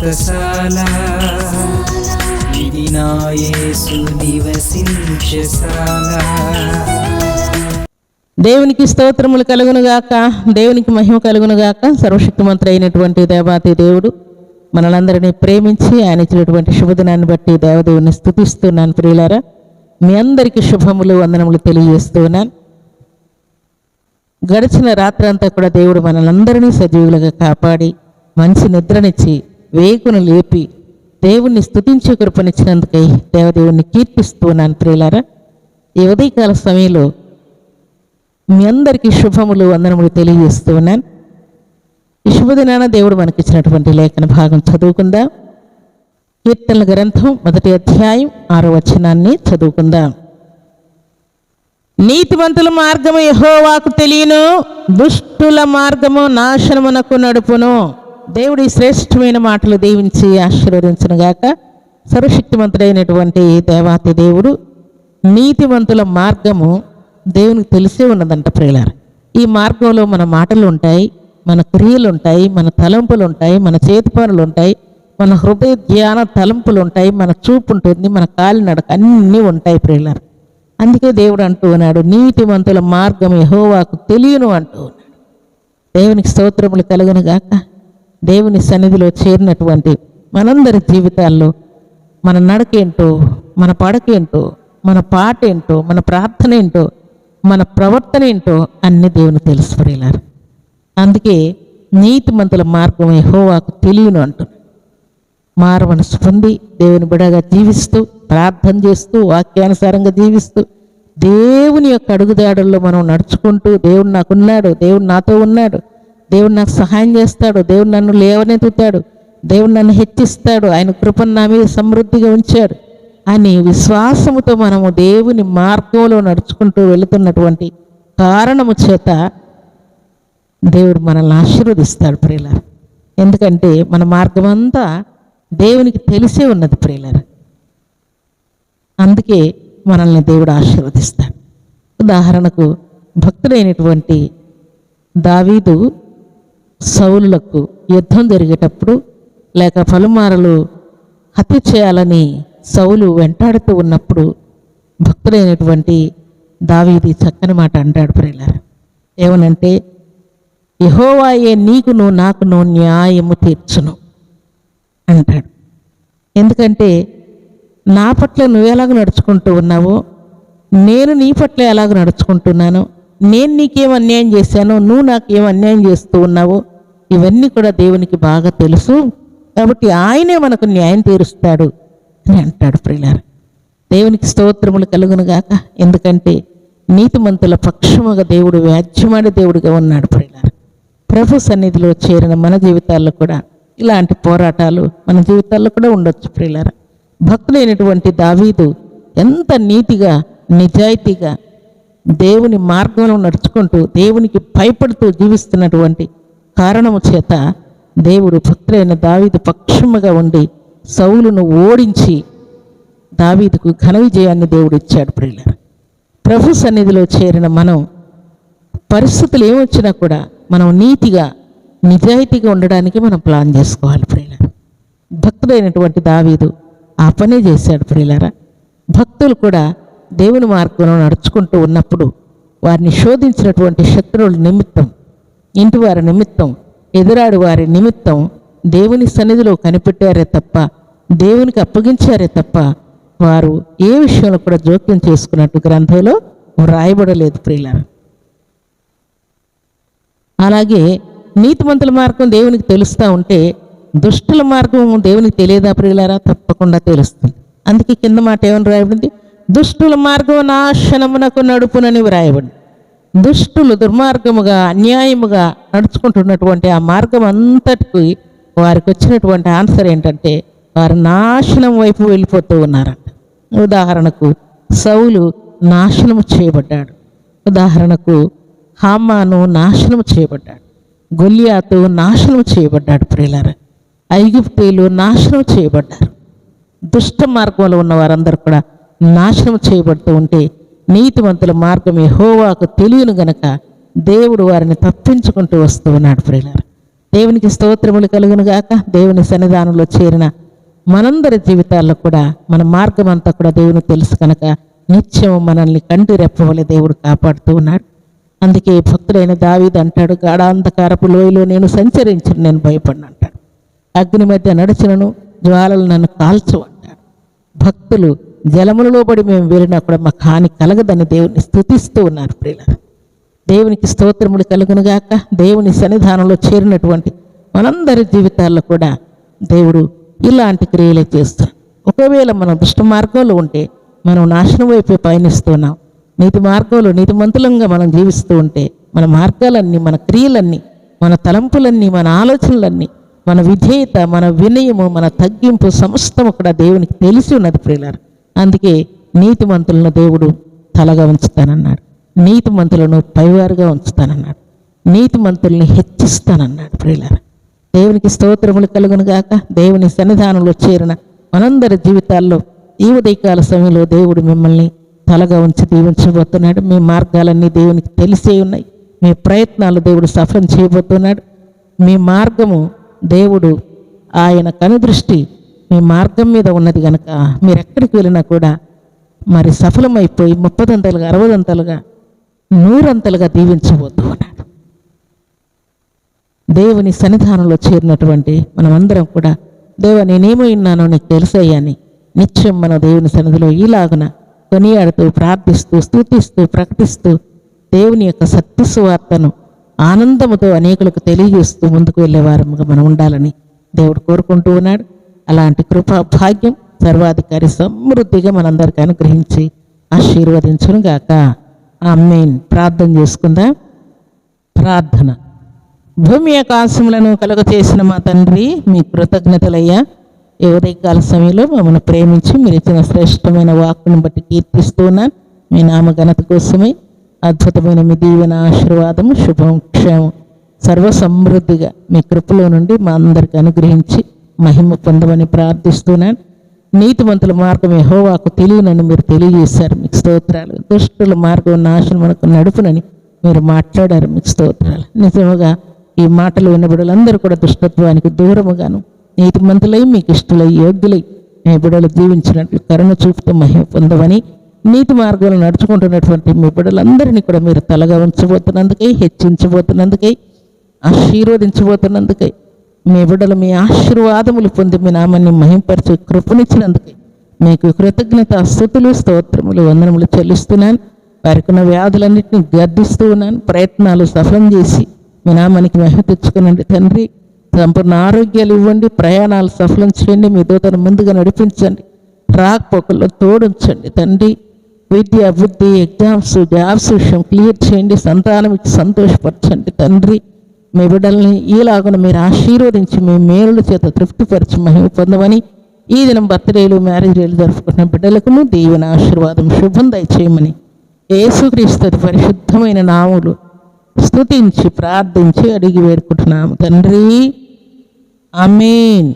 వ్రతశాల ఇది నివసించశాల దేవునికి స్తోత్రములు కలుగునుగాక దేవునికి మహిమ కలుగునుగాక సర్వశక్తిమంతుడు అయినటువంటి దేవాతి దేవుడు మనలందరినీ ప్రేమించి ఆయన ఇచ్చినటువంటి శుభదినాన్ని బట్టి దేవదేవుని స్థుతిస్తున్నాను ప్రియులారా. మీ అందరికీ శుభములు వందనములు తెలియజేస్తూ ఉన్నాను. గడిచిన రాత్రంతా కూడా దేవుడు మనలందరినీ సజీవులుగా కాపాడి మంచి నిద్రనిచ్చి వేగును లేపి దేవుణ్ణి స్థుతించే కృపనిచ్చినందుకై దేవదేవుణ్ణి కీర్తిస్తున్నాను ప్రియులారా. ఈ ఉదయకాల సమయంలో మీ అందరికీ శుభములు వందనములు తెలియజేస్తూ ఉన్నాను. ఈ శుభదినాన దేవుడు మనకిచ్చినటువంటి లేఖన భాగం చదువుకుందాం. కీర్తనల గ్రంథం మొదటి అధ్యాయం ఆరో వచనాన్ని చదువుకుందాం. నీతివంతుల మార్గము యహోవాకు తెలియను దుష్టుల మార్గము నాశనమునకు నడుపును. దేవుడి శ్రేష్టమైన మాటలు దీవించి ఆశీర్వదించును గాక సర్వశక్తిమంతుడైనటువంటి దేవాతి దేవుడు నీతిమంతుల మార్గము దేవునికి తెలిసే ఉన్నదంట ప్రియులారు. ఈ మార్గంలో మన మాటలు ఉంటాయి మన క్రియలు ఉంటాయి మన తలంపులు ఉంటాయి మన చేతి పనులు ఉంటాయి మన హృదయ ధ్యాన తలంపులు ఉంటాయి మన చూపు ఉంటుంది మన కాలి నడక అన్నీ ఉంటాయి ప్రియులారు. అందుకే దేవుడు అంటూ ఉన్నాడు నీతిమంతుల మార్గం యహోవాకు తెలియను అంటూ ఉన్నాడు. దేవునికి స్తోత్రములు కలుగునుగాక. దేవుని సన్నిధిలో చేరినటువంటి మనందరి జీవితాల్లో మన నడకేంటో మన పడకేంటో మన పాట ఏంటో మన ప్రార్థన ఏంటో మన ప్రవర్తన ఏంటో అన్ని దేవుని తెలుసుకునేలారు. అందుకే నీతిమంతుల మార్గం హోవాకు తెలియను అంటున్నాడు మారు స్పంది పొంది దేవుని బిడగా జీవిస్తూ ప్రార్థన చేస్తూ వాక్యానుసారంగా జీవిస్తూ దేవుని యొక్క అడుగుదాడుల్లో మనం నడుచుకుంటూ దేవుడు నాకున్నాడు దేవుడు నాతో ఉన్నాడు దేవుడు నాకు సహాయం చేస్తాడు. దేవుడు నన్ను లేవనెత్తుతాడు దేవుడు నన్ను హెచ్చిస్తాడు. ఆయన కృపను నా మీద సమృద్ధిగా ఉంచాడు. అని విశ్వాసముతో మనము దేవుని మార్గంలో నడుచుకుంటూ వెళుతున్నటువంటి కారణము చేత దేవుడు మనల్ని ఆశీర్వదిస్తాడు ప్రియులారు. ఎందుకంటే మన మార్గం అంతా దేవునికి తెలిసే ఉన్నది ప్రియులారు. అందుకే మనల్ని దేవుడు ఆశీర్వదిస్తాడు. ఉదాహరణకు భక్తుడైనటువంటి దావీదు సౌలులకు యుద్ధం జరిగేటప్పుడు లేక పలుమారలు హత్య చేయాలని సౌలు వెంటాడుతూ ఉన్నప్పుడు భక్తుడైనటువంటి దావీది చక్కని మాట అంటాడు ప్రియులారు. ఏమనంటే యహోవాయే నీకును నాకును న్యాయము తీర్చును అంటాడు. ఎందుకంటే నా పట్ల నువ్వు ఎలాగ నడుచుకుంటూ ఉన్నావో నేను నీ పట్ల ఎలాగ నడుచుకుంటున్నాను నేను నీకేం అన్యాయం చేశానో నువ్వు నాకేం అన్యాయం చేస్తూ ఉన్నావో ఇవన్నీ కూడా దేవునికి బాగా తెలుసు. కాబట్టి ఆయనే మనకు న్యాయం తీరుస్తాడు అని అంటాడు ప్రియులారు. దేవునికి స్తోత్రములు కలుగునుగాక ఎందుకంటే నీతిమంతుల పక్షముగా దేవుడు వ్యాజ్యమాడే దేవుడిగా ఉన్నాడు ప్రియులారు. ప్రభు సన్నిధిలో చేరిన మన జీవితాల్లో కూడా ఇలాంటి పోరాటాలు మన జీవితాల్లో కూడా ఉండొచ్చు ప్రియులారా. భక్తులైనటువంటి దావీదు ఎంత నీతిగా నిజాయితీగా దేవుని మార్గంలో నడుచుకుంటూ దేవునికి భయపడుతూ జీవిస్తున్నటువంటి కారణము చేత దేవుడు పుత్రైన దావీదు పక్షముగా ఉండి సౌలును ఓడించి దావీదుకు ఘన విజయాన్ని దేవుడు ఇచ్చాడు ప్రియులారా. ప్రభు సన్నిధిలో చేరిన మనం పరిస్థితులు ఏమొచ్చినా కూడా మనం నీతిగా నిజాయితీగా ఉండడానికి మనం ప్లాన్ చేసుకోవాలి ప్రియులారా. భక్తుడైనటువంటి దావీదు ఆ పనే చేశాడు ప్రియులారా. భక్తులు కూడా దేవుని మార్గంలో నడుచుకుంటూ ఉన్నప్పుడు వారిని శోధించినటువంటి శత్రువుల నిమిత్తం ఇంటి వారి నిమిత్తం ఎదురాడు వారి నిమిత్తం దేవుని సన్నిధిలో కనిపెట్టారే తప్ప దేవునికి అప్పగించారే తప్ప వారు ఏ విషయంలో కూడా జోక్యం చేసుకున్నట్టు గ్రంథంలో వ్రాయబడలేదు ప్రియులారా. అలాగే నీతిమంతుల మార్గం దేవునికి తెలుస్తూ ఉంటే దుష్టుల మార్గం దేవునికి తెలియదా ప్రియులారా? తప్పకుండా తెలుస్తుంది. అందుకే కింద మాట ఏమని రాయబడింది? దుష్టుల మార్గం నాశనమునకు నడుపునని వ్రాయబడి దుష్టులు దుర్మార్గముగా అన్యాయముగా నడుచుకుంటున్నటువంటి ఆ మార్గం అంతటికి వారికి వచ్చినటువంటి ఆన్సర్ ఏంటంటే వారు నాశనం వైపు వెళ్ళిపోతూ ఉన్నారంట. ఉదాహరణకు సౌలు నాశనము చేయబడ్డాడు. ఉదాహరణకు హామాను నాశనం చేయబడ్డాడు. గొల్లియాతు నాశనం చేయబడ్డాడు ప్రియులారా. ఐగుప్తీలు నాశనం చేయబడ్డారు. దుష్ట మార్గంలో ఉన్న వారందరూ కూడా నాశనం చేయబడుతూ ఉంటే నీతివంతుల మార్గం హోవాకు తెలియను గనక దేవుడు వారిని తప్పించుకుంటూ వస్తూ ఉన్నాడు ప్రియులారా. దేవునికి స్తోత్రములు కలుగును గాక. దేవుని సన్నిధానంలో చేరిన మనందరి జీవితాల్లో కూడా మన మార్గం అంతా కూడా దేవుని తెలుసు కనుక నిత్యం మనల్ని కంటి రెప్పవలే దేవుడు కాపాడుతూ ఉన్నాడు. అందుకే భక్తుడైన దావీదు అంటాడు గాఢాంధకారపు లోయలో నేను సంచరించను నేను భయపడిన అంటాడు. అగ్ని మధ్య నడిచినను జ్వాలలు నన్ను కాల్చు అంటాడు. భక్తులు జలములలో పడి మేము వెళ్ళినా కూడా మాకు హాని కలగదని దేవుని స్థుతిస్తూ ఉన్నారు ప్రియుల దేవునికి స్తోత్రములు కలుగునుగాక దేవుని సన్నిధానంలో చేరినటువంటి మనందరి జీవితాల్లో కూడా దేవుడు ఇలాంటి క్రియలే చేస్తాడు ఒకవేళ మనం దుష్ట మార్గంలో ఉంటే మనం నాశనం వైపు పయనిస్తున్నాం. నీతి మార్గంలో నీతిమంతులంగా మనం జీవిస్తూ ఉంటే మన మార్గాలన్నీ మన క్రియలన్నీ మన తలంపులన్నీ మన ఆలోచనలన్నీ మన విధేయత మన వినయము మన తగ్గింపు సమస్తము కూడా దేవునికి తెలిసి ఉన్నది ప్రియులారు. అందుకే నీతిమంతులను దేవుడు తలగా ఉంచుతానన్నాడు. నీతిమంతులను పైవారుగా ఉంచుతానన్నాడు. నీతిమంతుల్ని హెచ్చిస్తానన్నాడు ప్రియులారు. దేవునికి స్తోత్రములు కలుగును గాక. దేవుని సన్నిధానంలో చేరిన మనందరి జీవితాల్లో ఈ ఉదయకాల సమయంలో దేవుడు మిమ్మల్ని తలగా ఉంచి దీవించబోతున్నాడు. మీ మార్గాలన్నీ దేవునికి తెలిసే ఉన్నాయి. మీ ప్రయత్నాలు దేవుడు సఫలం చేయబోతున్నాడు. మీ మార్గము దేవుడు ఆయన కనుదృష్టి మీ మార్గం మీద ఉన్నది కనుక మీరు ఎక్కడికి వెళ్ళినా కూడా మరి సఫలమైపోయి ముప్పదంతలుగా అరవదంతలుగా నూరంతలుగా దీవించబోతూ ఉన్నాడు. దేవుని సన్నిధానంలో చేరినటువంటి మనమందరం కూడా దేవ నేనేమో ఉన్నానో నీకు తెలుసయ్యాని నిత్యం మన దేవుని సన్నిధిలో ఈలాగున కొనియాడుతూ ప్రార్థిస్తూ స్తుతిస్తూ ప్రకటిస్తూ దేవుని యొక్క సత్యసువార్తను ఆనందముతో అనేకులకు తెలియజేస్తూ ముందుకు వెళ్ళేవారముగా మనం ఉండాలని దేవుడు కోరుకుంటూ ఉన్నాడు. అలాంటి కృపా భాగ్యం సర్వాధికారి సమృద్ధిగా మనందరికీ అనుగ్రహించి ఆశీర్వదించును గాక. ఆమెన్. ప్రార్థన చేసుకుందాం. ప్రార్థన. భూమి ఆకాశములను కలుగ చేసిన మా తండ్రి మీ కృతజ్ఞతలయ్యా. ఎవరికాల ఉదయకాల సమయంలో మమ్మల్ని ప్రేమించి మీరు ఇచ్చిన శ్రేష్టమైన వాక్కును బట్టి కీర్తిస్తున్నాను మీ నామ ఘనత కోసమే అద్భుతమైన మీ దీవెన ఆశీర్వాదము శుభం క్షేమం సర్వసమృద్ధిగా మీ కృపలో నుండి మా అందరికి అనుగ్రహించి మహిమ పొందమని ప్రార్థిస్తున్నాను నీతివంతుల మార్గం ఎహోవాకు తెలియనని మీరు తెలియజేశారు. మీకు స్తోత్రాలు. దుష్టుల మార్గం నాశనం మనకు నడుపునని మీరు మాట్లాడారు. మీకు స్తోత్రాలు. నిజముగా ఈ మాటలు విన్న బిడ్డలందరూ కూడా దుష్టత్వానికి దూరముగాను నీతిమంతులై మీకు ఇష్టలై యోగ్యులై మీ బిడలు జీవించినట్లు కరుణ చూపుతూ మహిమ పొందవని నీతి మార్గంలో నడుచుకుంటున్నటువంటి మీ బిడ్డలందరినీ కూడా మీరు తలగా ఉంచబోతున్నందుకై హెచ్చించబోతున్నందుకై ఆశీర్వదించబోతున్నందుకై మీ బిడ్డలు మీ ఆశీర్వాదములు పొంది మీ నామాన్ని మహింపరిచి కృపనిచ్చినందుకు మీకు కృతజ్ఞత స్థుతులు స్తోత్రములు వందనములు చెల్లిస్తున్నాను. వారికి ఉన్న వ్యాధులన్నింటినీ గర్దిస్తూ ఉన్నాను. ప్రయత్నాలు సఫలం చేసి మీ నామానికి మహిమ తెచ్చుకునండి తండ్రి. సంపూర్ణ ఆరోగ్యాలు ఇవ్వండి. ప్రయాణాలు సఫలం చేయండి. మీ దూతను ముందుగా నడిపించండి. రాకపోకల్లో తోడుంచండి తండ్రి. విద్య బుద్ధి ఎగ్జామ్స్ జాబ్స్ విషయం క్లియర్ చేయండి. సంతానం సంతోషపరచండి తండ్రి. మీ బిడ్డల్ని ఈలాగున మీరు ఆశీర్వదించి మీ మేలుల చేత తృప్తిపరిచి మహిమ పొందమని ఈ దినం బర్త్డేలు మ్యారేజ్ డేలు జరుపుకున్న బిడ్డలకును దీవెన ఆశీర్వాదం శుభం దయచేయమని ఏసుక్రీస్తుది పరిశుద్ధమైన నాములు స్తుతించి ప్రార్థించి అడిగి వేడుకుంటున్నాము. తండ్రి అమీన్